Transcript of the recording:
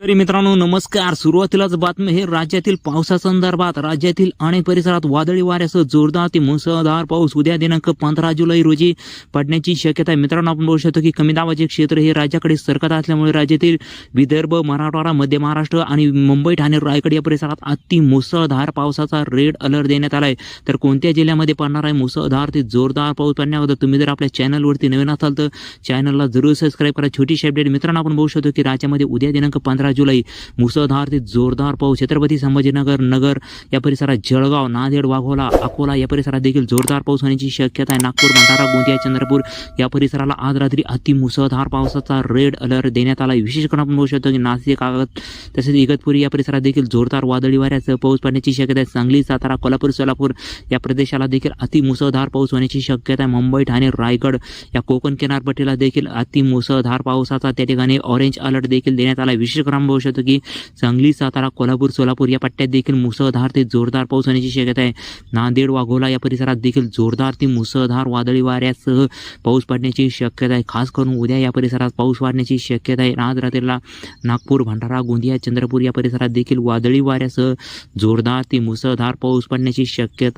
तरी मित्रांनो नमस्कार. सुरुवातीलाच बातमी हे राज्यातील पावसासंदर्भात राज्यातील अनेक परिसरात वादळी वाऱ्यासह जोरदार ते मुसळधार पाऊस. उद्या दिनांक पंधरा जुलै रोजी पडण्याची शक्यता आहे. मित्रांनो आपण बघू शकतो की कमी दाबाचे क्षेत्र हे राज्याकडे सरकत असल्यामुळे राज्यातील विदर्भ मराठवाडा मध्य महाराष्ट्र आणि मुंबई ठाणे रायगड या परिसरात अति मुसळधार पावसाचा रेड अलर्ट देण्यात आलाय. तर कोणत्या जिल्ह्यामध्ये पडणार आहे मुसळधार ते जोरदार पाऊस पडण्याबद्दल तुम्ही जर आपल्या चॅनलवरती नवीन असाल तर चॅनलला जरूर सबस्क्राईब करा. छोटीशी अपडेट मित्रांनो आपण बघू शकतो की राज्यामध्ये उद्या दिनांक पंधरा जुलै. मुसळधार ते जोरदार पाऊस. छत्रपती संभाजीनगर नगर या परिसरात जळगाव नांदेड वाघोला अकोला या परिसरात देखील जोरदार पाऊस होण्याची शक्यता आहे. नागपूर भंडारा गोंदिया चंद्रपूर या परिसराला आज रात्री अति मुसळधार पावसाचा रेड अलर्ट देण्यात आला विशेष करून आपण बघू शकतो की नाशिक कागद तसेच इगतपुरी या परिसरात देखील जोरदार वादळी वाऱ्यासह पाऊस पडण्याची शक्यता आहे. सांगली सातारा कोल्हापूर सोलापूर या प्रदेशाला देखील अति मुसळधार पाऊस होण्याची शक्यता आहे. मुंबई ठाणे रायगड या कोकण किनारपट्टीला देखील अति मुसळधार पावसाचा त्या ठिकाणी ऑरेंज अलर्ट देखील देण्यात आला विशेष करून आपण शकतो की सांगली सातारा कोल्हापूर सोलापूर या पट्ट्यात देखील मुसळधार ते जोरदार पाऊस होण्याची शक्यता आहे. नांदेड वाघोला या परिसरात देखील जोरदार ते मुसळधार वादळी वाऱ्यासह पाऊस पडण्याची शक्यता आहे. खास करून उद्या या परिसरात पाऊस वाढण्याची शक्यता आहे. आज रात्रीला नागपूर भंडारा गोंदिया चंद्रपूर या परिसरात देखील वादळी वाऱ्यासह जोरदार ते मुसळधार पाऊस पडण्याची शक्यता